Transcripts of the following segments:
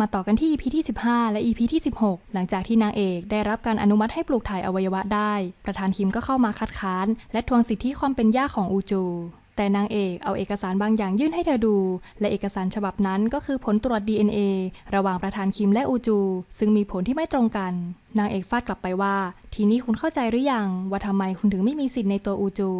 มาต่อกันที่ EP ที่ 15 และ EP ที่ 16 หลังจากที่นางเอกได้รับการอนุมัติให้ปลูกถ่ายอวัยวะได้ ประธานคิมก็เข้ามาคัดค้าน และทวงสิทธิความเป็นย่าของอูจู แต่นางเอกเอาเอกสารบางอย่างยื่นให้เธอดู และเอกสารฉบับนั้นก็คือผลตรวจ DNA ระหว่างประธานคิมและอูจู ซึ่งมีผลที่ไม่ตรงกัน นางเอกฟาดกลับไปว่า ทีนี้คุณเข้าใจหรือยัง ว่าทำไมคุณถึงไม่มีสิทธิ์ในตัวอูจู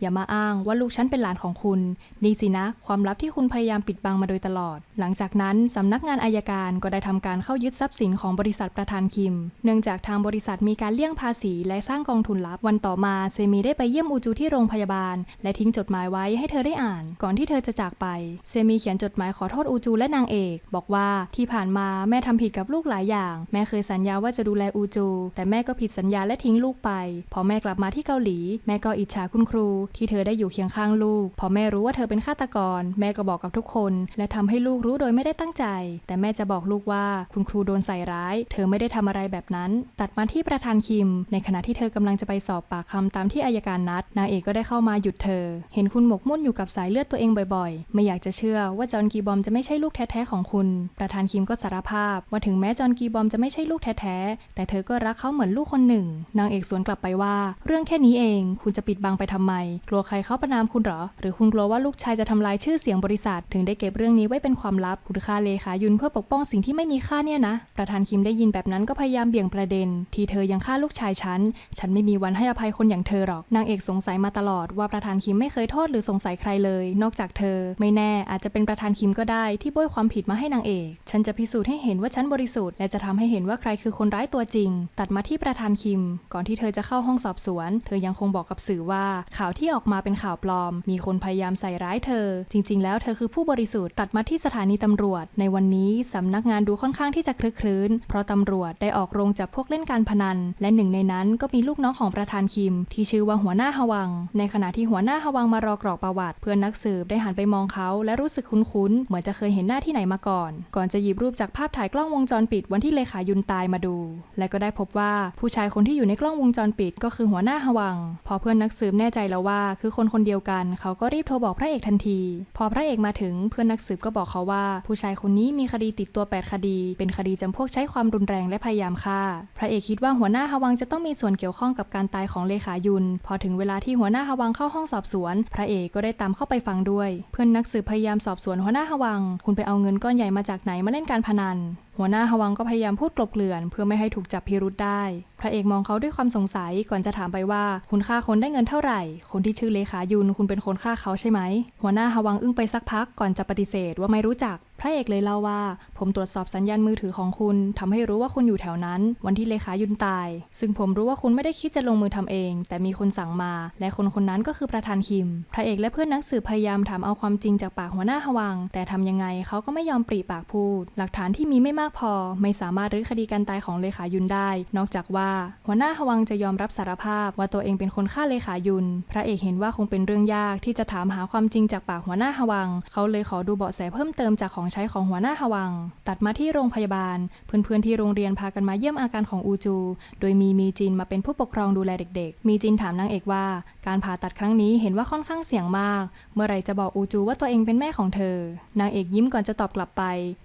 อย่ามาอ้างว่าลูกฉันเป็นหลานของคุณ นี่สินะความลับที่คุณพยายามปิดบังมาโดยตลอด หลังจากนั้นสำนักงานอายการก็ได้ทำการเข้ายึดทรัพย์สินของบริษัทประธานคิม เนื่องจากทางบริษัทมีการเลี่ยงภาษีและสร้างกองทุนลับวันต่อมาเซมีได้ไปเยี่ยมอูจูที่โรงพยาบาล และทิ้งจดหมายไว้ให้เธอได้อ่าน ก่อนที่เธอจะจากไป เซมีเขียนจดหมายขอโทษอูจูและนางเอก บอกว่าที่ผ่านมาแม่ทำผิดกับลูกหลายอย่าง แม่เคยสัญญาว่าจะดูแลอูจู แต่แม่ก็ผิดสัญญาและทิ้งลูกไป พอแม่กลับมาที่เกาหลี แม่ก็อิจฉาคุณครู ที่เธอได้อยู่เคียงข้างลูก พอแม่รู้ว่าเธอเป็นฆาตกร แม่ก็บอกกับทุกคน และทำให้ลูกรู้โดยไม่ได้ตั้งใจ แต่แม่จะบอกลูกว่าคุณครูโดนใส่ร้าย เธอไม่ได้ทำอะไรแบบนั้น ตัดมาที่ประธานคิม ในขณะที่เธอกำลังจะไปสอบปากคำตามที่อายการนัด นางเอกก็ได้เข้ามาหยุดเธอ เห็นคุณหมกมุ่นอยู่กับสายเลือดตัวเองบ่อยๆ ไม่อยากจะเชื่อว่าจอห์นกีบอมจะไม่ใช่ลูกแท้ๆของคุณ ประธานคิมก็สารภาพ ว่าถึงแม้จอห์นกีบอมจะไม่ใช่ลูกแท้ๆ แต่เธอก็รักเขาเหมือนลูกคนหนึ่ง นางเอกสวนกลับไปว่า เรื่องแค่นี้เอง คุณจะปิดบังไปทำไม กลัวใครเขาประนามคุณหรอ หรือคุณกลัวว่าลูกชายจะทำลายชื่อเสียงบริษัท ถึงได้เก็บเรื่องนี้ไว้เป็นความลับคุณค่าเลขายุนเพื่อปกป้องสิ่งที่ไม่มีค่าเนี่ยนะ ประธานคิมได้ยินแบบนั้นก็พยายามเบี่ยงประเด็น ที่เธอยังฆ่าลูกชายฉัน ฉันไม่มีวันให้อภัยคนอย่างเธอหรอก นางเอกสงสัยมาตลอดว่าประธานคิมไม่เคยโทษหรือสงสัยใครเลย นอกจากเธอ ไม่แน่อาจจะเป็นประธานคิมก็ได้ที่โบยความผิดมาให้นางเอก ฉันจะพิสูจน์ให้เห็นว่าฉันบริสุทธิ์และจะทำให้เห็นว่าใครคือคนร้ายตัวจริง ตัดมาที่ประธานคิม ก่อนที่เธอจะเข้าห้องสอบสวน เธอยังคงบอกกับสื่อว่าข่าวที่ออกมาเป็นข่าวปลอม มีคนพยายามใส่ร้ายเธอ จริง ๆ แล้วเธอคือผู้บริสุทธิ์ตัดมาที่สถานีตำรวจ ในวันนี้สำนักงานดูค่อนข้างที่จะคลึกครื้น เพราะตำรวจได้ออกโรงจับพวกเล่นการพนัน และหนึ่งในนั้นก็มีลูกน้องของประธานคิม ที่ชื่อว่าหัวหน้าฮวัง ในขณะที่หัวหน้าฮวังมารอกรอกประวัติ เพื่อนนักสืบได้หันไปมองเขาและรู้สึกคุ้นๆ เหมือนจะเคยเห็นหน้าที่ไหนมาก่อน ก่อนจะหยิบรูปจากภาพถ่ายกล้องวงจรปิดวันที่เลขายุนตายมาดู และก็ได้พบว่าผู้ชายคนที่อยู่ในกล้องวงจรปิดก็คือหัวหน้าฮวัง พอเพื่อนนักสืบแน่ใจแล้วว่า คือคนคนเดียวกัน เขาก็รีบโทรบอกพระเอกทันที พอพระเอกมาถึงเพื่อนนักสืบก็บอกเขาว่า ผู้ชายคนนี้มีคดีติดตัว 8 คดี เป็นคดีจำพวกใช้ความรุนแรงและพยายามฆ่า พระเอกคิดว่าหัวหน้าฮวังจะต้องมีส่วนเกี่ยวข้องกับการตายของเลขายุน พอถึงเวลาที่หัวหน้าฮวังเข้าห้องสอบสวน พระเอกก็ได้ตามเข้าไปฟังด้วย เพื่อนนักสืบพยายามสอบสวนหัวหน้าฮวัง คุณไปเอาเงินก้อนใหญ่มาจากไหนมาเล่นการพนัน หัวหน้าฮวังก็พยายามพูดกลบเกลื่อน เพื่อไม่ให้ถูกจับพิรุษได้ พระเอกมองเขาด้วยความสงสัยก่อนจะถามไปว่า คุณฆ่าคนได้เงินเท่าไหร่ คนที่ชื่อเลขายุนคุณเป็นคนฆ่าเขาใช่ไหม หัวหน้าฮวังอึ้งไปสักพักก่อนจะปฏิเสธว่าไม่รู้จัก พระเอกเลยเล่าว่า ผมตรวจสอบสัญญาณมือถือของคุณทำให้รู้ว่าคุณอยู่แถวนั้น วันที่เลขายุนตาย ซึ่งผมรู้ว่าคุณไม่ได้คิดจะลงมือทำเอง แต่มีคนสั่งมา และคนคนนั้นก็คือประธานคิม พระเอกและเพื่อนนักสืบพยายามถามเอาความจริงจากปากหัวหน้าฮวัง แต่ทำยังไงเขาก็ไม่ยอมปรีปากพูด หลักฐานที่มีไม่มากพอไม่สามารถรื้อคดีการตายของเลขายุนได้ นอกจากว่า หัวหน้าฮวังจะยอมรับสารภาพว่าตัวเองเป็นคนฆ่าเลขายุน พระเอกเห็นว่าคงเป็นเรื่องยากที่จะถามหาความจริงจากปากหัวหน้าฮวัง เขาเลยขอดูเบาะแสเพิ่มเติมจากของใช้ของหัวหน้าฮวัง ตัดมาที่โรงพยาบาล เพื่อนๆที่โรงเรียนพากันมาเยี่ยมอาการของอูจู โดยมีมีจินมาเป็นผู้ปกครองดูแลเด็ก ๆ มีจินถามนางเอกว่า การผ่าตัดครั้งนี้เห็นว่าค่อนข้างเสี่ยงมาก เมื่อไรจะบอกอูจูว่าตัวเองเป็นแม่ของเธอ นางเอกยิ้มก่อนจะตอบกลับไป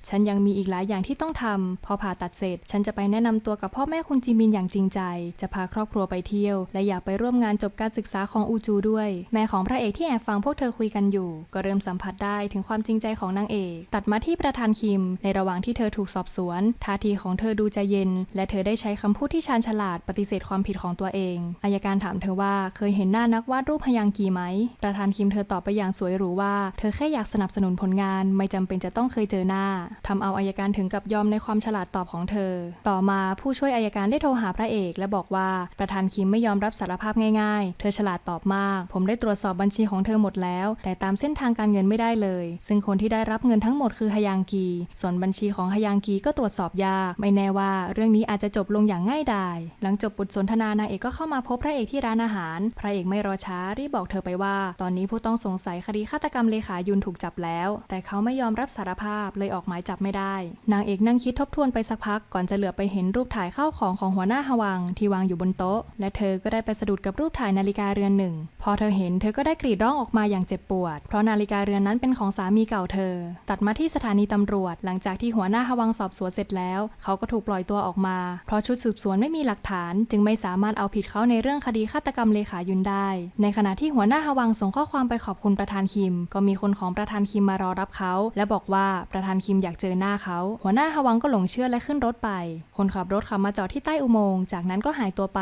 ฉันยังมีอีกหลายอย่างที่ต้องทำพอผ่าตัดเสร็จ ฉันจะไปแนะนำตัวกับพ่อแม่คุณจิมินอย่างจริงใจ จะพาครอบครัวไปเที่ยว และอยากไปร่วมงานจบการศึกษาของอูจูด้วย แม่ของพระเอกที่แอบฟังพวกเธอคุยกันอยู่ ก็เริ่มสัมผัสได้ถึงความจริงใจของนางเอก ตัดมาที่ประธานคิม ในระหว่างที่เธอถูกสอบสวนท่าทีของเธอดูใจเย็น และเธอได้ใช้คำพูดที่ชาญฉลาดปฏิเสธความผิดของตัวเองอายการถามเธอว่าเคยเห็นหน้านักวาดรูปพยางกีไหม ประธานคิมเธอตอบไปอย่างสวยหรูว่า เธอแค่อยากสนับสนุนผลงาน ไม่จำเป็นจะต้องเคยเจอหน้าทำเอาอายการถึงกับยอมในความฉลาดตอบของเธอ ต่อมาผู้ช่วยอายการได้โทรหาพระเอก และบอกว่าประธานคิมไม่ยอมรับสารภาพง่ายๆ เธอฉลาดตอบมาก ผมได้ตรวจสอบบัญชีของเธอหมดแล้ว แต่ตามเส้นทางการเงินไม่ได้เลย ซึ่งคนที่ได้รับเงินทั้งหมดคือฮยางกี ส่วนบัญชีของฮยางกีก็ตรวจสอบยาก ไม่แน่ว่าเรื่องนี้อาจจะจบลงอย่างง่ายดาย หลังจบบทสนทนานางเอกก็เข้ามาพบพระเอกที่ร้านอาหาร พระเอกไม่รอช้ารีบบอกเธอไปว่า ตอนนี้ผู้ต้องสงสัยคดีฆาตกรรมเลขายุนถูกจับแล้ว แต่เขาไม่ยอมรับสารภาพเลยออกหมายจับไม่ได้ นางเอกนั่งคิดทบทวนไปสักพักก่อนจะเหลือไปเห็นรูปถ่ายข้าวของของหัวหน้าฮวังที่วางอยู่บนโต๊ะ และเธอก็ได้ไปสะดุดกับรูปถ่ายนาฬิกาเรือนหนึ่ง พอเธอเห็นเธอก็ได้กรีดร้องออกมาอย่างเจ็บปวด เพราะนาฬิกาเรือนนั้นเป็นของสามีเก่าเธอ ตัดมาที่สถานีตำรวจ หลังจากที่หัวหน้าฮวังสอบสวนเสร็จแล้ว เขาก็ถูกปล่อยตัวออกมา เพราะชุดสืบสวนไม่มีหลักฐาน จึงไม่สามารถเอาผิดเขาในเรื่องคดีฆาตกรรมเลขายุนได้ ในขณะที่หัวหน้าฮวังส่งข้อความไปขอบคุณประธานคิม ก็มีคนของประธานคิมมารอรับเขา และบอกว่าประธานคิมอยากเจอหน้าเขา หัวหน้าฮวังก็หลงเชื่อและขึ้นรถไป คนขับรถขับมาจอดที่ใต้อุโมงค์ จากนั้นก็หายตัวไป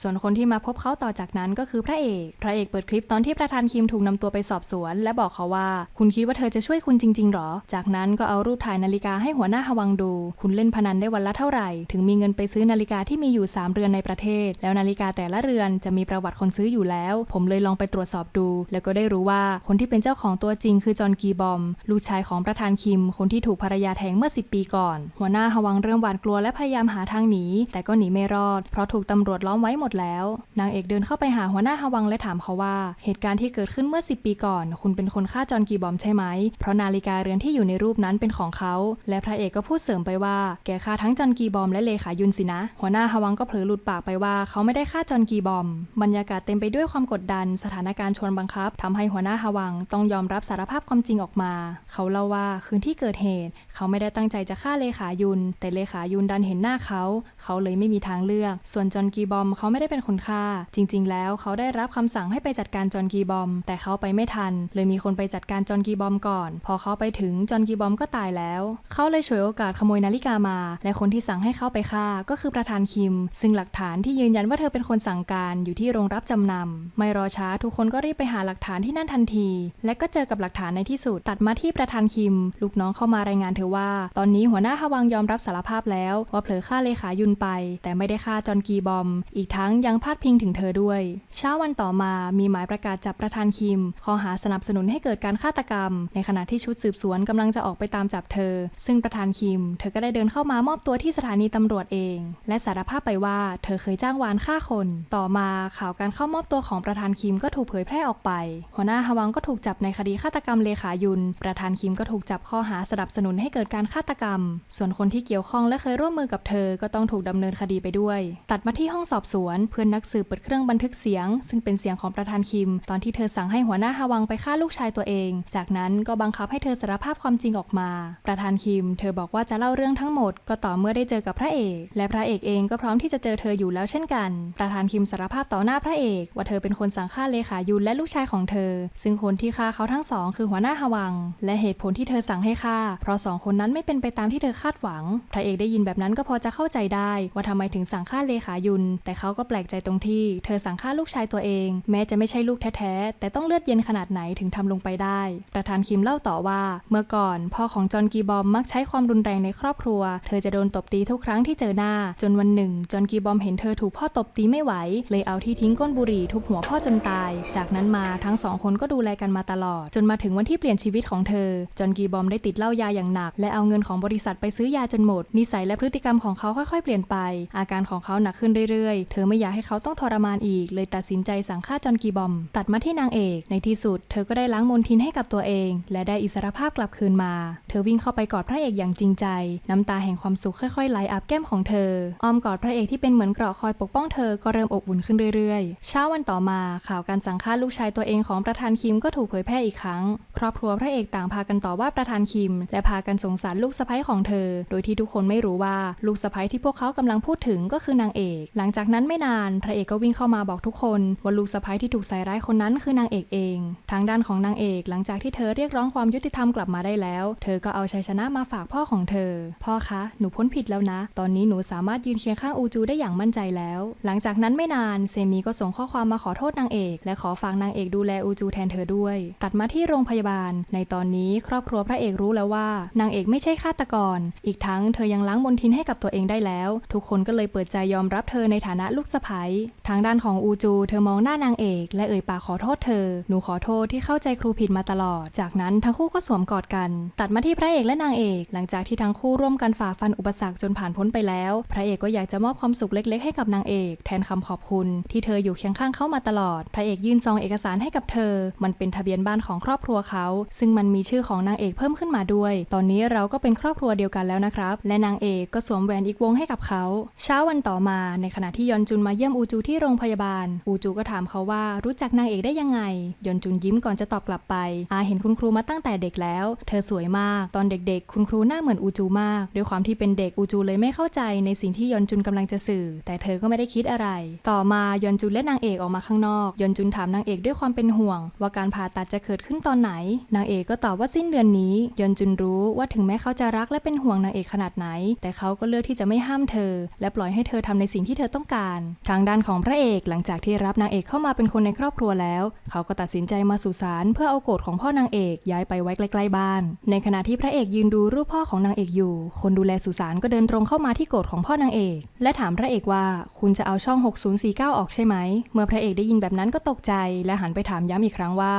ส่วนคนที่มาพบเขาต่อจากนั้นก็คือพระเอก พระเอกเปิดคลิปตอนที่ประธานคิมถูกนำตัวไปสอบสวน และบอกเขาว่า คุณคิดว่าเธอจะช่วยคุณจริงๆหรอ จากนั้นก็เอารูปถ่ายนาฬิกาให้หัวหน้าฮวังดู คุณเล่นพนันได้วันละเท่าไหร่ ถึงมีเงินไปซื้อนาฬิกาที่มีอยู่ 3 เรือนในประเทศ แล้วนาฬิกาแต่ละเรือนจะมีประวัติคนซื้ออยู่แล้ว ผมเลยลองไปตรวจสอบดู แล้วก็ได้รู้ว่าคนที่เป็นเจ้าของตัวจริงคือจอห์นกีบอม ลูกชายของประธานคิม คนที่ถูกภรรยาแทงเมื่อ 10 ปีก่อนหัวหน้าฮวังเริ่มหวาดกลัวและพยายามหาทางหนี แต่ก็หนีไม่รอด เพราะถูกตำรวจล้อมไว้หมดแล้ว นางเอกเดินเข้าไปหาหัวหน้าฮวังและถามเขาว่า เหตุการณ์ที่เกิดขึ้นเมื่อ 10 ปีก่อน คุณเป็นคนฆ่าจอนกีบอมใช่ไหม เพราะนาฬิกาเรือนที่อยู่ในรูปนั้นเป็นของเขา และพระเอกก็พูดเสริมไปว่า แกฆ่าทั้งจอนกีบอมและเลขายุนสินะ หัวหน้าฮวังก็เผลอหลุดปากไปว่าเขาไม่ได้ฆ่าจอนกีบอม บรรยากาศเต็มไปด้วยความกดดัน สถานการณ์ชวนบังคับทำให้หัวหน้าฮวังต้องยอมรับสารภาพความจริงออกมา เขาเล่าว่าคืนที่เกิดเหตุ เขาไม่ได้ตั้งใจจะฆ่าเลขายุน แต่เลขายุนดันเห็นหน้าเขา เขาเลยไม่มีทางเลือก ส่วนจอห์นกีบอมเขาไม่ได้เป็นคนฆ่า จริง ๆ แล้วเขาได้รับคำสั่งให้ไปจัดการจอห์นกีบอม แต่เขาไปไม่ทัน เลยมีคนไปจัดการจอห์นกีบอมก่อน พอเขาไปถึงจอห์นกีบอมก็ตายแล้ว เขาเลยฉวยโอกาสขโมยนาฬิกามา และคนที่สั่งให้เขาไปฆ่าก็คือประธานคิม ซึ่งหลักฐานที่ยืนยันว่าเธอเป็นคนสั่งการอยู่ที่โรงรับจำนำไม่รอช้าทุกคนก็รีบไปหาหลักฐานที่นั่นทันที และก็เจอกับหลักฐานในที่สุดตัดมาที่ประธานคิม ลูกน้องเข้ามารายงานเธอว่า ตอนนี้หัวหน้าฮวังยอมรับสารภาพแล้วว่าเผลอฆ่าเลขายุนไป แต่ไม่ได้ฆ่าจอนกีบอม อีกทั้งยังพาดพิงถึงเธอด้วย เช้าวันต่อมามีหมายประกาศจับประธานคิม ข้อหาสนับสนุนให้เกิดการฆาตกรรม ในขณะที่ชุดสืบสวนกำลังจะออกไปตามจับเธอ ซึ่งประธานคิม เธอก็ได้เดินเข้ามามอบตัวที่สถานีตำรวจเอง และสารภาพไปว่าเธอเคยจ้างวานฆ่าคน ต่อมาข่าวการเข้ามอบตัวของประธานคิมก็ถูกเผยแพร่ออกไป หัวหน้าฮวังก็ถูกจับในคดีฆาตกรรมเลขายุน ประธานคิมก็ถูกจับข้อหาสนับสนุนให้เกิดการฆาตกรรมส่วนคนที่เกี่ยวข้องและเคยร่วมมือกับเธอก็ต้องถูกดำเนินคดีไปด้วย ตัดมาที่ห้องสอบสวน เพื่อนนักสืบเปิดเครื่องบันทึกเสียง ซึ่งเป็นเสียงของประธานคิม ตอนที่เธอสั่งให้หัวหน้าฮาวังไปฆ่าลูกชายตัวเอง จากนั้นก็บังคับให้เธอสารภาพความจริงออกมา ประธานคิม เธอบอกว่าจะเล่าเรื่องทั้งหมด ก็ต่อเมื่อได้เจอกับพระเอก และพระเอกเองก็พร้อมที่จะเจอเธออยู่แล้วเช่นกัน ประธานคิมสารภาพต่อหน้าพระเอก ว่าเธอเป็นคนสั่งฆ่าเลขายุนและลูกชายของเธอ ซึ่งคนที่ฆ่าเขาทั้งสองคือหัวหน้าฮาวัง และเหตุผลที่เธอสั่งให้ฆ่า เพราะสองคนนั้นไม่เป็นไปตามที่เธอคาดหวัง พระเอกได้ยินแบบนั้นก็พอจะเข้าใจได้ว่าทำไมถึงสั่งฆ่าเลขายุน แต่เขาก็แปลกใจตรงที่ เธอสั่งฆ่าลูกชายตัวเอง แม้จะไม่ใช่ลูกแท้ๆ แต่ต้องเลือดเย็นขนาดไหนถึงทำลงไปได้ ประธานคิมเล่าต่อว่า เมื่อก่อนพ่อของจอห์นกีบอมมักใช้ความรุนแรงในครอบครัว เธอจะโดนตบตีทุกครั้งที่เจอหน้า จนวันหนึ่ง จอห์นกีบอมเห็นเธอถูกพ่อตบตีไม่ไหว เลยเอาที่ทิ้งก้นบุหรี่ทุบหัวพ่อจนตาย จากนั้นมาทั้งสองคนก็ดูแลกันมาตลอด จนมาถึงวันที่เปลี่ยนชีวิตของเธอ จอห์นกีบอมได้ติดเหล้ายาอย่างหนัก และเอาเงินของบริษัทไปซื้อยาจนหมด นิสัยและพฤติกรรมของเขาค่อยๆ เปลี่ยนไป อาการของเขาหนักขึ้นเรื่อยๆ เธอไม่อยากให้เขาต้องทรมานอีก เลยตัดสินใจสั่งฆ่าจอนกีบอม ตัดมาที่นางเอก ในที่สุด เธอก็ได้ล้างมลทินให้กับตัวเอง และได้อิสรภาพกลับคืนมา เธอวิ่งเข้าไปกอดพระเอกอย่างจริงใจ น้ำตาแห่งความสุขค่อยๆไหลอาบแก้มของเธออ้อมกอดพระเอกที่เป็นเหมือนเกราะคอยปกป้องเธอก็เริ่มอบอุ่นขึ้นเรื่อยๆ เช้าวันต่อมาข่าวการสั่งฆ่าลูกชายตัวเองของประธานคิมก็ถูกเผยแพร่อีกครั้ง ครอบครัวพระเอกต่างพากันต่อว่าประธานคิม และพากันสงสารลูกสะใภ้ของเธอ โดยที่ทุกคนไม่รู้ว่าลูกสะใภ้ที่พวกเขากำลังพูดถึงก็คือนางเอก หลังจากนั้นไม่นานพระเอกก็วิ่งเข้ามาบอกทุกคนว่าลูกสะใภ้ที่ถูกใส่ร้ายคนนั้นคือนางเอกเอง ทางด้านของนางเอกหลังจากที่เธอเรียกร้องความยุติธรรมกลับมาได้แล้ว เธอก็เอาชัยชนะมาฝากพ่อของเธอ พ่อคะ หนูพ้นผิดแล้วนะ ตอนนี้หนูสามารถยืนเคียงข้างอูจูได้อย่างมั่นใจแล้ว หลังจากนั้นไม่นานเซมีก็ส่งข้อความมาขอโทษนางเอก และขอฝากนางเอกดูแลอูจูแทนเธอด้วย ตัดมาที่โรงพยาบาล ในตอนนี้ครอบครัวพระเอกรู้แล้วว่านางเอกไม่ใช่ฆาตกรอีกทั้งเธอยังล้างมลทินให้กับตัวเองได้แล้ว ทุกคนก็เลยเปิดใจยอมรับเธอในฐานะลูกสะใภ้ทางด้านของอูจู เธอมองหน้านางเอก และเอ่ยปากขอโทษเธอ หนูขอโทษที่เข้าใจครูผิดมาตลอด จากนั้นทั้งคู่ก็สวมกอดกัน ตัดมาที่พระเอกและนางเอก หลังจากที่ทั้งคู่ร่วมกันฝ่าฟันอุปสรรคจนผ่านพ้นไปแล้ว พระเอกก็อยากจะมอบความสุขเล็กๆให้กับนางเอก แทนคำขอบคุณ ที่เธออยู่เคียงข้างเขามาตลอด พระเอกยื่นซองเอกสารให้กับเธอ มันเป็นทะเบียนบ้านของครอบครัวเขา ซึ่งมันมีชื่อของนางเอกเพิ่มขึ้นมาด้วย ตอนนี้เราก็เป็นครอบครัวเดียวกันแล้วนะครับ และนางเอกก็สวมแหวนอีกวงให้กับเขา เช้าวันต่อมาในขณะที่ยอนจุนมาเยี่ยมอูจูที่โรงพยาบาล อูจูก็ถามเขาว่ารู้จักนางเอกได้ยังไง ยอนจุนยิ้มก่อนจะตอบกลับไปอาเห็นคุณครูมาตั้งแต่เด็กแล้ว เธอสวยมาก ตอนเด็กๆ คุณครูหน้าเหมือนอูจูมาก ด้วยความที่เป็นเด็กอูจูเลยไม่เข้าใจในสิ่งที่ยอนจุนกำลังจะสื่อ แต่เธอก็ไม่ได้คิดอะไร ต่อมายอนจุนและนางเอกออกมาข้างนอก ยอนจุนถามนางเอกด้วยความเป็นห่วง ว่าการผ่าตัดจะเกิดขึ้นตอนไหน นางเอกก็ตอบว่าสิ้นเดือนนี้ ยอนจุนรู้ว่าถึงแม้เขาจะรักและเป็นห่วงนางเอกขนาดไหน แต่เขาก็เลือกที่จะไม่ห้ามเธอ และปล่อยให้เธอทำในสิ่งที่เธอต้องการ ทางด้านของพระเอกหลังจากที่รับนางเอกเข้ามาเป็นคนในครอบครัวแล้ว เขาก็ตัดสินใจมาสู่ศาลเพื่อเอาโกรธของพ่อนางเอกย้ายไปไว้ใกล้ๆบ้าน ในขณะที่พระเอกยืนดูรูปพ่อของนางเอกอยู่ คนดูแลสุสานก็เดินตรงเข้ามาที่โกรธของพ่อนางเอก และถามพระเอกว่าคุณจะเอาช่อง 6049 ออกใช่ไหม เมื่อพระเอกได้ยินแบบนั้นก็ตกใจ และหันไปถามย้ำอีกครั้งว่า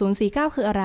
6049 คืออะไร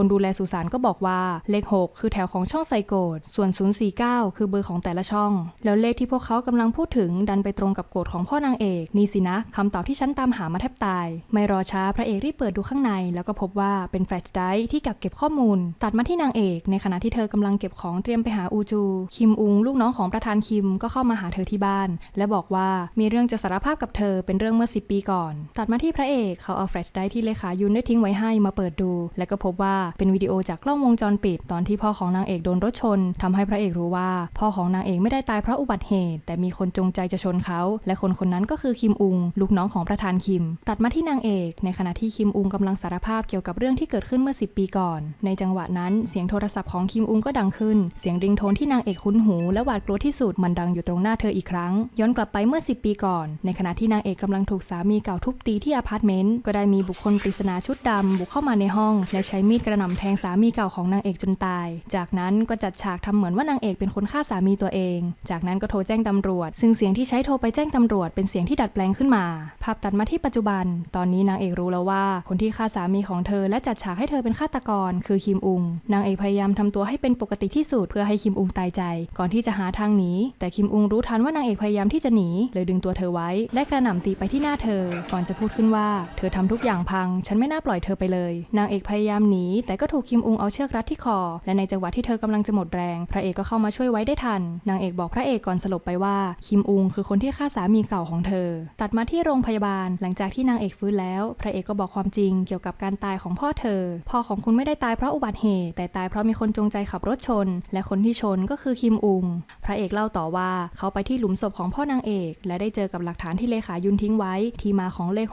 คนดูแลสุสานก็บอกว่าเลข 6 คือแถวของช่องไซโกดส่วน 049 คือเบอร์ของแต่ละช่อง แล้วเลขที่พวกเขากำลังพูดถึงดันไปตรงกับโกดของพ่อนางเอกนี่สินะคำตอบที่ฉันตามหามาแทบตาย ไม่รอช้าพระเอกรีบเปิดดูข้างใน แล้วก็พบว่าเป็นแฟลชไดรฟ์ที่กักเก็บข้อมูล ตัดมาที่นางเอก ในขณะที่เธอกำลังเก็บของเตรียมไปหาอูจู คิมอุง ลูกน้องของประธานคิมก็เข้ามาหาเธอที่บ้าน และบอกว่ามีเรื่องจะสารภาพกับเธอเป็นเรื่องเมื่อ 10 ปีก่อน ตัดมาที่พระเอกเขาเอาแฟลชไดรฟ์ที่เลขายุนได้ทิ้งไว้ให้มาเปิดดู และก็พบว่าเป็นวิดีโอจากกล้องวงจรปิด ตอนที่พ่อของนางเอกโดนรถชนทำให้พระเอกรู้ว่า พ่อของนางเอกไม่ได้ตายเพราะอุบัติเหตุ แต่มีคนจงใจจะชนเขา และคนคนนั้นก็คือคิมอุง ลูกน้องของประธานคิม ตัดมาที่นางเอก ในขณะที่คิมอุงกำลังสารภาพเกี่ยวกับเรื่องที่เกิดขึ้นเมื่อ 10 ปีก่อน ในจังหวะนั้นเสียงโทรศัพท์ของคิมอุงก็ดังขึ้น เสียงริงโทนที่นางเอกคุ้นหูและหวาดกลัวที่สุดมันดังอยู่ตรงหน้าเธออีกครั้ง ย้อนกลับไปเมื่อ 10 ปีก่อน ในขณะที่นางเอกกำลังถูกสามีเก่าทุบตีที่อพาร์ตเมนต์ก็ได้มีบุคคลปริศนาชุดดำบุกเข้ามาในห้อง และใช้มีดกระหน่ำแทงสามีเก่าของนางเอกจนตาย จากนั้นก็จัดฉากทำเหมือนว่านางเอกเป็นคนฆ่าสามีตัวเอง จากนั้นก็โทรแจ้งตำรวจ ซึ่งเสียงที่ใช้โทรไปแจ้งตำรวจเป็นเสียงที่ดัดแปลงขึ้นมา ภาพตัดมาที่ปัจจุบัน ตอนนี้นางเอกรู้แล้วว่า คนที่ฆ่าสามีของเธอและจัดฉากให้เธอเป็นฆาตกร คือคิมอุง นางเอกพยายามทำตัวให้เป็นปกติที่สุดเพื่อให้คิมอุงตายใจ ก่อนที่จะหาทางหนีแต่คิมอุงรู้ทันว่านางเอกพยายามที่จะหนีเลยดึงตัวเธอไว้ และกระหน่ำตีไปที่หน้าเธอ ก่อนจะพูดขึ้นว่า เธอทำทุกอย่างพัง ฉันไม่น่าปล่อยเธอไปเลย นางเอกพยายามหนีแต่ก็ถูกคิมอุงเอาเชือกรัดที่คอ และในจังหวะที่เธอกำลังจะหมดแรง พระเอกก็เข้ามาช่วยไว้ได้ทัน นางเอกบอกพระเอกก่อนสลบไปว่า คิมอุงคือคนที่ฆ่าสามีเก่าของเธอ ตัดมาที่โรงพยาบาล หลังจากที่นางเอกฟื้นแล้ว พระเอกก็บอกความจริงเกี่ยวกับการตายของพ่อเธอ พ่อของคุณไม่ได้ตายเพราะอุบัติเหตุ แต่ตายเพราะมีคนจงใจขับรถชน และคนที่ชนก็คือคิมอุง พระเอกเล่าต่อว่าเขาไปที่หลุมศพของพ่อนางเอก และได้เจอกับหลักฐานที่เลขายุนทิ้งไว้ ที่มาของเลข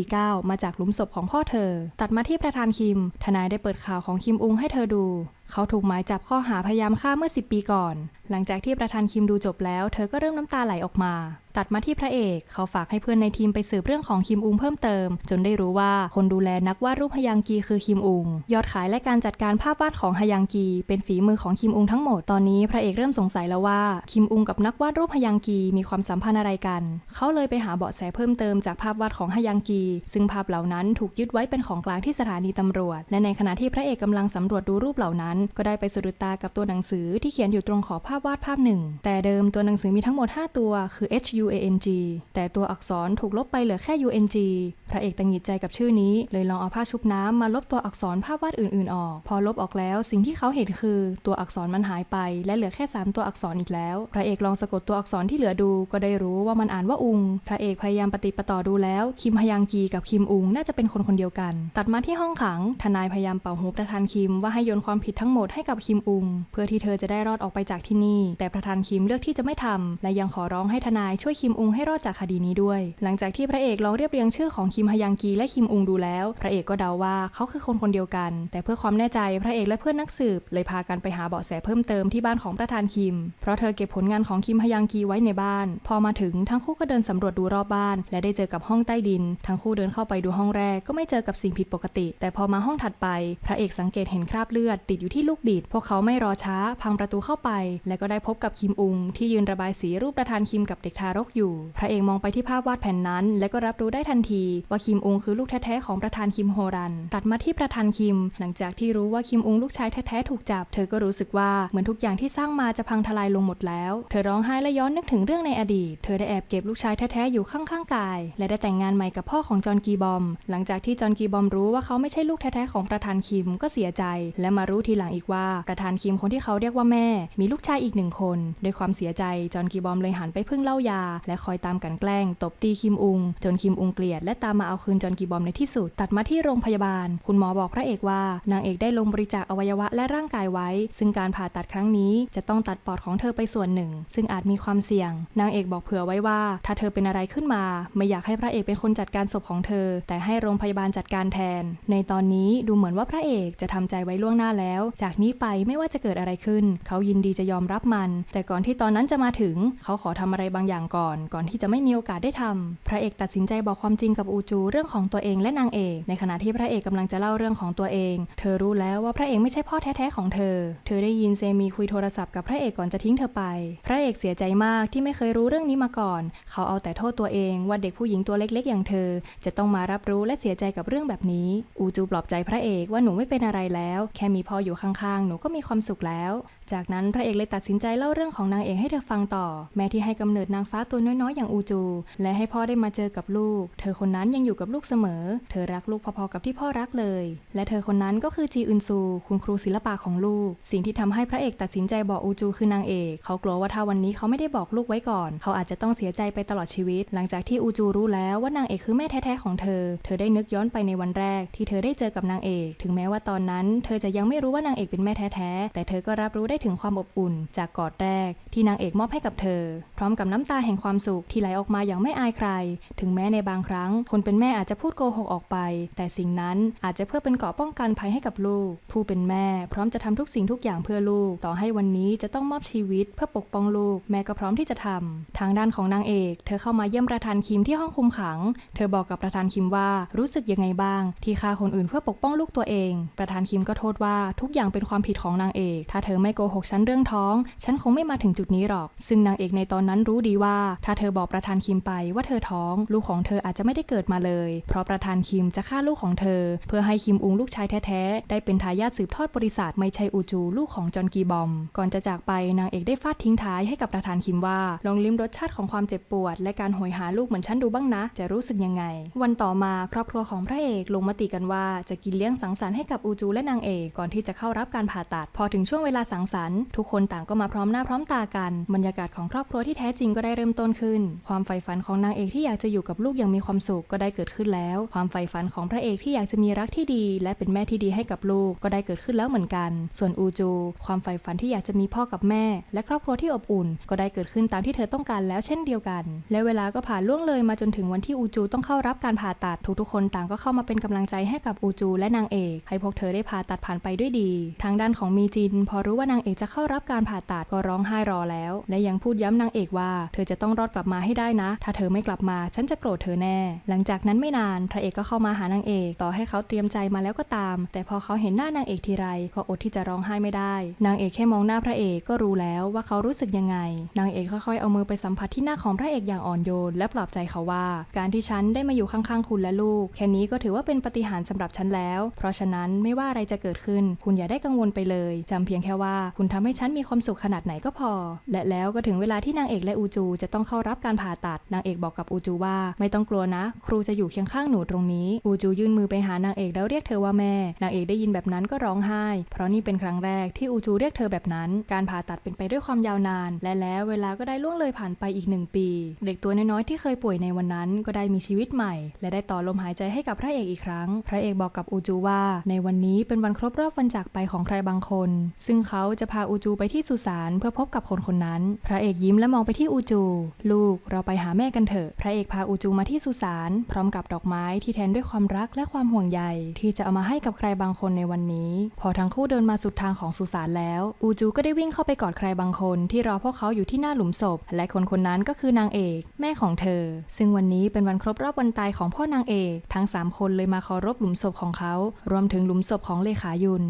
6049 มาจากหลุมศพของพ่อเธอ ตัดมาที่ประธานคิม ทนายได้เปิดข่าวของคิมอุงให้เธอดู เขาถูกหมายจับข้อหาพยายามฆ่าเมื่อ 10 ปีก่อน หลังจากที่ประธานคิมดูจบแล้ว เธอก็เริ่มน้ำตาไหลออกมา ตัดมาที่พระเอก เขาฝากให้เพื่อนในทีมไปสืบเรื่องของคิมอุงเพิ่มเติม จนได้รู้ว่าคนดูแลนักวาดรูปฮยังกีคือคิมอุง ยอดขายและการจัดการภาพวาดของฮยังกี เป็นฝีมือของคิมอุงทั้งหมด ตอนนี้พระเอกเริ่มสงสัยแล้วว่าคิมอุงกับนักวาดรูปฮยังกีมีความสัมพันธ์อะไรกัน เขาเลยไปหาเบาะแสเพิ่มเติมจากภาพวาดของฮยังกี ซึ่งภาพเหล่านั้นถูกยึดไว้เป็นของกลางที่สถานีตำรวจ และในขณะที่พระเอกกำลังสำรวจดูรูปเหล่านั้น ก็ได้ไปสะดุดตากับตัวหนังสือที่เขียนอยู่ตรงขอบภาพวาดภาพหนึ่ง แต่เดิมตัวหนังสือมีทั้งหมด 5 ตัว คือ H U A N G แต่ตัวอักษรถูกลบไปเหลือแค่ U N G พระเอกตังหงิดใจกับชื่อนี้ เลยลองเอาผ้าชุบน้ำมาลบตัวอักษรภาพวาดอื่นๆออก พอลบออกแล้วสิ่งที่เขาเห็นคือตัวอักษรมันหายไป และเหลือแค่ 3 ตัวอักษรอีกแล้ว พระเอกลองสะกดตัวอักษรที่เหลือดู ก็ได้รู้ว่ามันอ่านว่าอุง พระเอกพยายามปฏิปต่อดูแล้ว คิมฮยังกีกับคิมอุงน่าจะเป็นคนคนเดียวกัน ตัดมาที่ห้องขัง ทนายพยายามเป่าหูประธานคิมว่าให้โยนความผิดทั้งหมดให้กับคิมอุง เพื่อที่เธอจะได้รอดออกไปจากที่นี่แต่ประธานคิมเลือกที่จะไม่ทำและยังขอร้องให้ทนายช่วยคิมอุงให้รอดจากคดีนี้ด้วย หลังจากที่พระเอกลองเรียบเรียงชื่อของคิมฮยังกีและคิมอุงดูแล้ว พระเอกก็เดาว่าเขาคือคนคนเดียวกัน แต่เพื่อความแน่ใจพระเอกและเพื่อนนักสืบ เลยพากันไปหาเบาะแสเพิ่มเติมที่บ้านของประธานคิม เพราะเธอเก็บผลงานของคิมฮยังกีไว้ในบ้าน พอมาถึงทั้งคู่ก็เดินสำรวจดูรอบบ้าน และได้เจอกับห้องใต้ดิน ทั้งคู่เดินเข้าไปดูห้องแรกก็ไม่เจอกับสิ่งผิดปกติ แต่พอมาห้องถัดไป พระเอกสังเกตเห็นคราบเลือด ติดอยู่ที่ลูกบิด พวกเขาไม่รอช้า พังประตูเข้าไป และก็ได้พบกับคิมอุง ที่ยืนระบายสีรูปประธานคิมกับเด็กทารกอยู่ พระเอกมองไปที่ภาพวาดแผ่นนั้น และก็รับรู้ได้ทันทีว่าคิมอุงคือลูกแท้ๆของประธานคิมโฮรัน ตัดมาที่ประธานคิม หลังจากที่รู้ว่าคิมอุงลูกชายแท้ๆถูกจับ เธอก็รู้สึกว่าเหมือนทุกอย่างที่สร้างมาจะพังทลายลงหมดแล้ว เธอร้องไห้และย้อนนึกถึงเรื่องในอดีต เธอได้แอบเก็บลูกชายแท้ๆอยู่ข้างๆกาย และได้แต่งงานใหม่กับพ่อของจอห์นกีบอม หลังจากที่จอห์นกีบอมรู้ว่าเขาไม่ใช่ลูกแท้ๆของประธานคิมก็เสียใจ และมารู้ทีหลังอีกว่าประธานคิมคนที่เขาเรียกว่าแม่ มีลูกชายอีกอีกหนึ่งคน ด้วยความเสียใจจอนกีบอมเลยหันไปพึ่งเล้ายา และคอยตามกันแกล้ง ตบตีคิมอุง จนคิมอุงเกลียดและตามมาเอาคืนจอนกีบอมในที่สุด ตัดมาที่โรงพยาบาล คุณหมอบอกพระเอกว่านางเอกได้ลงบริจาคอวัยวะและร่างกายไว้ ซึ่งการผ่าตัดครั้งนี้จะต้องตัดปอดของเธอไปส่วนหนึ่ง ซึ่งอาจมีความเสี่ยง นางเอกบอกเผื่อไว้ว่า ถ้าเธอเป็นอะไรขึ้นมา ไม่อยากให้พระเอกเป็นคนจัดการศพของเธอ แต่ให้โรงพยาบาลจัดการแทน ในตอนนี้ดูเหมือนว่าพระเอกจะทำใจไว้ล่วงหน้าแล้ว จากนี้ไปไม่ว่าจะเกิดอะไรขึ้น เขายินดีจะยอมรับมัน แต่ก่อนที่ตอนนั้นจะมาถึง เขาขอทำอะไรบางอย่างก่อน ก่อนที่จะไม่มีโอกาสได้ทำพระเอกตัดสินใจบอกความจริงกับอูจูเรื่องของตัวเองและนางเอก ในขณะที่พระเอกกำลังจะเล่าเรื่องของตัวเอง เธอรู้แล้วว่าพระเอกไม่ใช่พ่อแท้ๆของเธอ เธอได้ยินเซมีคุยโทรศัพท์กับพระเอกก่อนจะทิ้งเธอไป พระเอกเสียใจมากที่ไม่เคยรู้เรื่องนี้มาก่อน เขาเอาแต่โทษตัวเองว่าเด็กผู้หญิงตัวเล็กๆ อย่างเธอ จะต้องมารับรู้และเสียใจกับเรื่องแบบนี้ อูจูปลอบใจพระเอกว่าหนูไม่เป็นอะไรแล้ว แค่มีพ่ออยู่ข้างๆ หนูก็มีความสุขแล้ว จากนั้นพระเอกเลยตัดสินใจเล่าเรื่องของนางเอกให้เธอฟังต่อ แม่ที่ให้กำเนิดนางฟ้าตัวน้อยๆ อย่างอูจู และให้พ่อได้มาเจอกับลูก เธอคนนั้นยังอยู่กับลูกเสมอ เธอรักลูกพอๆกับที่พ่อรักเลย และเธอคนนั้นก็คือจีอึนซู คุณครูศิลปะของลูก สิ่งที่ทำให้พระเอกตัดสินใจบอกอูจูคือนางเอกเขากลัวว่าถ้าวันนี้เขาไม่ได้บอกลูกไว้ก่อน เขาอาจจะต้องเสียใจไปตลอดชีวิต หลังจากที่อูจูรู้แล้วว่านางเอกคือแม่แท้ๆของเธอ เธอได้นึกย้อนไปในวันแรก ที่เธอได้เจอกับนางเอก ถึงแม้ว่าตอนนั้น เธอจะยังไม่รู้ว่านางเอกเป็นแม่แท้ๆแต่เธอก็รับรู้ได้ถึงความอบอุ่นจากกอดแรกที่นางเอกมอบให้กับเธอ พร้อมกับน้ำตาแห่งความสุขที่ไหลออกมาอย่างไม่อายใคร ถึงแม้ในบางครั้ง คนเป็นแม่อาจจะพูดโกหกออกไป แต่สิ่งนั้นอาจจะเพื่อเป็นเกราะป้องกันภัยให้กับลูก ผู้เป็นแม่พร้อมจะทำทุกสิ่งทุกอย่างเพื่อลูก ต่อให้วันนี้จะต้องมอบชีวิตเพื่อปกป้องลูก แม่ก็พร้อมที่จะทำทางด้านของนางเอก เธอเข้ามาเยี่ยมประธานคิมที่ห้องคุมขัง เธอบอกกับประธานคิมว่ารู้สึกยังไงบ้าง ที่ฆ่าคนอื่นเพื่อปกป้องลูกตัวเอง ประธานคิมก็โทษว่าทุกอย่างเป็นความผิดของนางเอก ถ้าเธอไม่โกหกฉันเรื่องท้อง ฉันคงไม่มาถึงจุดนี้หรอก ซึ่งนางเอกในตอนนั้นรู้ดีว่า ถ้าเธอบอกประธานคิมไปว่าเธอท้อง ลูกของเธออาจจะไม่ได้เกิดมาเลย เพราะประธานคิมจะฆ่าลูกของเธอ เพื่อให้คิมอุงลูกชายแท้ๆ ได้เป็นทายาทสืบทอดบริษัทไม่ใช่อูจูลูกของจอนกีบอม ก่อนจะจากไปนางเอกได้ฟาดทิ้งท้ายให้กับประธานคิมว่า ลองลิ้มรสชาติของความเจ็บปวด และการโหยหาลูกเหมือนฉันดูบ้างนะ จะรู้สึกยังไง วันต่อมาครอบครัวของพระเอกลงมติกันว่าจะกินเลี้ยงสังสรรค์ให้กับอูจูและนางเอกก่อนที่จะเข้ารับการผ่าตัด พอถึงช่วงเวลาสังสรรค์ ทุกคนต่างก็มาพร้อมหน้าพร้อมตากัน บรรยากาศของครอบครัวที่แท้จริงก็ได้เริ่มต้นขึ้น ความใฝ่ฝันของนางเอกที่อยากจะอยู่กับลูกอย่างมีความสุขก็ได้เกิดขึ้นแล้ว ความใฝ่ฝันของพระเอกที่อยากจะมีรักที่ดี และเป็นแม่ที่ดีให้กับลูกก็ได้เกิดขึ้นแล้วเหมือนกัน ส่วนอูจู ความใฝ่ฝันที่อยากจะมีพ่อกับแม่ และครอบครัวที่อบอุ่น ก็ได้เกิดขึ้นตามที่เธอต้องการแล้วเช่นเดียวกัน และเวลาก็ผ่านล่วงเลยมาจนถึงวันที่อูจูต้องเข้ารับการผ่าตัดทุกๆคนต่างก็เข้ามาเป็นกำลังใจให้กับอูจู และนางเอก ให้พวกเธอได้ผ่าตัดผ่านไปด้วยดี ทางด้านของมีจิน พอรู้ว่านางเอกจะเข้ารับการผ่าตัดก็ร้องไห้รอแล้ว และยังพูดย้ำนางเอกว่าเธอจะต้องรอดกลับมาให้ได้นะ ถ้าเธอไม่กลับมาฉันจะโกรธเธอแน่ หลังจากนั้นไม่นาน พระเอกก็เข้ามาหานางเอกต่อให้เขาเตรียมใจมาแล้วก็ตาม แต่พอเขาเห็นหน้านางเอกทีไรก็อดที่จะร้องไห้ไม่ได้ นางเอกแค่มองหน้าพระเอกก็รู้แล้วว่าเขารู้สึกยังไง นางเอกค่อยๆเอามือไปสัมผัสที่หน้าของพระเอกอย่างอ่อนโยนและปลอบใจเขาว่า การที่ฉันได้มาอยู่ข้างๆคุณและลูก แค่นี้ก็ถือว่าเป็นปฏิหารย์สำหรับฉันแล้ว เพราะฉะนั้นไม่ว่าอะไรจะเกิดขึ้น คุณอย่าได้กังวลไปเลยจำเพียงแค่ว่าคุณทำให้ฉันมีความสุขขนาดไหนก็พอ และแล้วก็ถึงเวลาที่นางเอกและอูจู จะต้องเข้ารับการผ่าตัด นางเอกบอกกับอูจูว่า ไม่ต้องกลัวนะ ครูจะอยู่เคียงข้างหนูตรงนี้ อูจูยื่นมือไปหานางเอกแล้วเรียกเธอว่าแม่ นางเอกได้ยินแบบนั้นก็ร้องไห้ เพราะนี่เป็นครั้งแรกที่อูจูเรียกเธอแบบนั้น การผ่าตัดเป็นไปด้วยความยาวนาน และแล้วเวลาก็ได้ล่วงเลยผ่านไปอีกหนึ่งปี เด็กตัวน้อยๆที่เคยป่วยในวันนั้น ก็ได้มีชีวิตใหม่ และได้ต่อลมหายใจให้กับพระเอกอีกครั้ง พระเอกบอกกับอูจูว่า ในวันนี้เป็นวันครบรอบวันจากไปของใครบางคน ซึ่งเขาจะพาอูจูไปที่สุสานเพื่อพบกับคนคนนั้น พระเอกยิ้มและมองไปที่อูจู ลูกเราไปหาแม่กันเถอะ พระเอกพาอูจูมาที่สุสานพร้อมกับดอกไม้ที่แทนด้วยความรักและความห่วงใยที่จะเอามาให้กับใครบางคนในวันนี้ พอทั้งคู่เดินมาสุดทางของสุสานแล้ว อูจูก็ได้วิ่งเข้าไปกอดใครบางคน ที่รอพวกเขาอยู่ที่หน้าหลุมศพ และคนคนนั้นก็คือนางเอก แม่ของเธอ ซึ่งวันนี้เป็นวันครบรอบวันตายของพ่อนางเอก ทั้งสามคนเลยมาเคารพหลุมศพของเขา รวมถึงหลุมศพของเลขายุน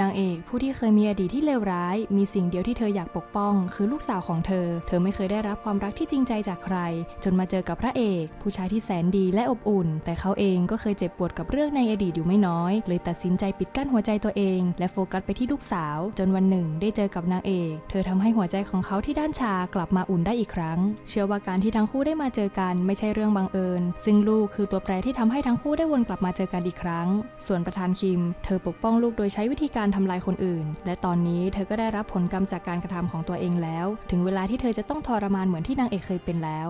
นางเอกผู้ที่เคยมีอดีตที่เลวร้าย มีสิ่งเดียวที่เธออยากปกป้อง คือลูกสาวของเธอ เธอไม่เคยได้รับความรักที่จริงใจจากใคร จนมาเจอกับพระเอก ผู้ชายที่แสนดีและอบอุ่น แต่เขาเองก็เคยเจ็บปวดกับเรื่องในอดีตอยู่ไม่น้อย เลยตัดสินใจปิดกั้นหัวใจตัวเอง และโฟกัสไปที่ลูกสาว จนวันหนึ่ง ได้เจอกับนางเอก เธอทำให้หัวใจของเขาที่ด้านชากลับมาอุ่นได้อีกครั้ง เชื่อว่าการที่ทั้งคู่ได้มาเจอกันไม่ใช่เรื่องบังเอิญ ซึ่งลูกคือตัวแปรที่ทำให้ทั้งคู่ได้วนกลับมาเจอกันอีกครั้ง ส่วนประธานคิม เธอปกป้องลูกโดยใช้วิธีการการทำลายคนอื่น และตอนนี้เธอก็ได้รับผลกรรมจากการกระทำของตัวเองแล้ว ถึงเวลาที่เธอจะต้องทรมานเหมือนที่นางเอกเคยเป็นแล้ว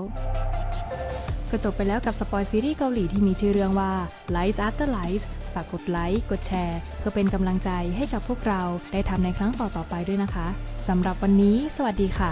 ก็จบไปแล้วกับสปอยซีรีส์เกาหลีที่มีชื่อเรื่องว่า Lies After Lies ฝากกดไลค์ กดแชร์ เพื่อเป็นกำลังใจให้กับพวกเราได้ทำในครั้งต่อๆไปด้วยนะคะสำหรับวันนี้ สวัสดีค่ะ